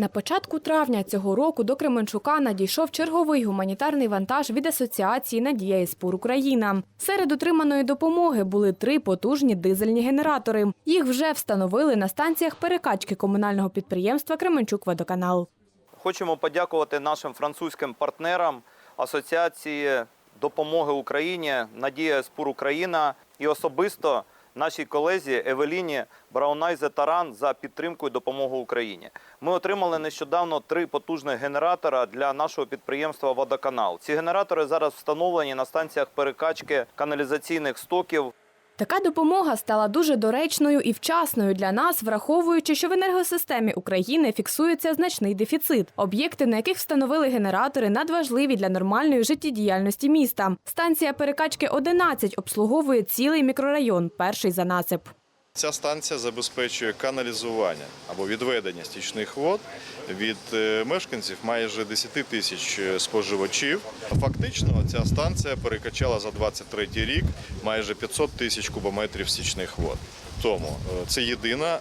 На початку травня цього року до Кременчука надійшов черговий гуманітарний вантаж від асоціації Надія і Спур Україна. Серед отриманої допомоги були три потужні дизельні генератори. Їх вже встановили на станціях перекачки комунального підприємства Кременчук Водоканал. Хочемо подякувати нашим французьким партнерам Асоціації допомоги Україні Надія Спур Україна і особисто нашій колезі Евеліні Браунайзе Таран за підтримку і допомогу Україні. Ми отримали нещодавно три потужних генератора для нашого підприємства Водоканал. Ці генератори зараз встановлені на станціях перекачки каналізаційних стоків Така допомога стала дуже доречною і вчасною для нас, враховуючи, що в енергосистемі України фіксується значний дефіцит. Об'єкти, на яких встановили генератори, надважливі для нормальної життєдіяльності міста. Станція перекачки 11 обслуговує цілий мікрорайон, перший за насип. Ця станція забезпечує каналізування або відведення стічних вод від е, мешканців майже 10 тисяч е, споживачів. Фактично, ця станція перекачала за 23 рік майже 500 тисяч кубометрів стічних вод. Тому е, це єдина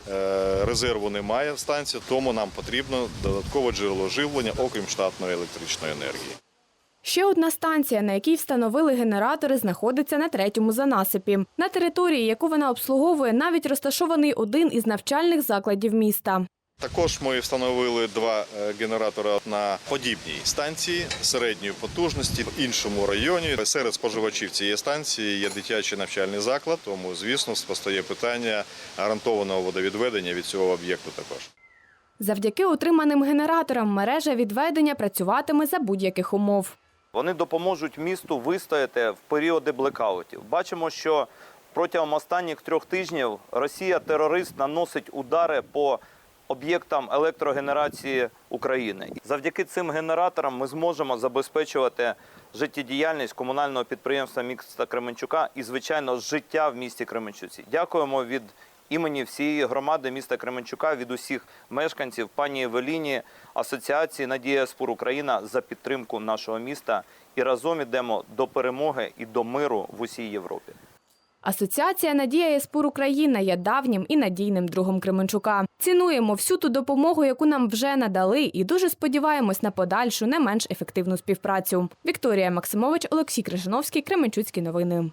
резерву немає в станції, тому нам потрібно додаткове джерело живлення, окрім штатної електричної енергії. Ще одна станція, на якій встановили генератори, знаходиться на третьому занасипі. На території, яку вона обслуговує, навіть розташований один із навчальних закладів міста. Також ми встановили два е, генератори на подібній станції середньої потужності в іншому районі. Серед споживачів цієї станції є дитячий навчальний заклад, тому звісно постає питання гарантованого водовідведення від цього об'єкту також. Завдяки отриманим генераторам мережа відведення працюватиме за будь-яких умов. Вони допоможуть місту вистояти в періоди блекаутів. Бачимо, що протягом останніх трьох тижнів Росія терорист наносить удари по об'єктам електрогенерації України. Завдяки цим генераторам ми зможемо забезпечувати життєдіяльність комунального підприємства міста Кременчука і, звичайно, життя в місті Кременчуці. Дякуємо від імені всієї громади міста Кременчука, від усіх мешканців пані Евеліні, асоціації Надія Спур Україна за підтримку нашого міста. І разом ідемо до перемоги і до миру в усій Європі. Асоціація Надія Еспур Україна є давнім і надійним другом Кременчука. Цінуємо всю ту допомогу, яку нам вже надали, і дуже сподіваємось на подальшу не менш ефективну співпрацю. Вікторія Максимович, Олексій Крижановський, Кременчуцькі новини.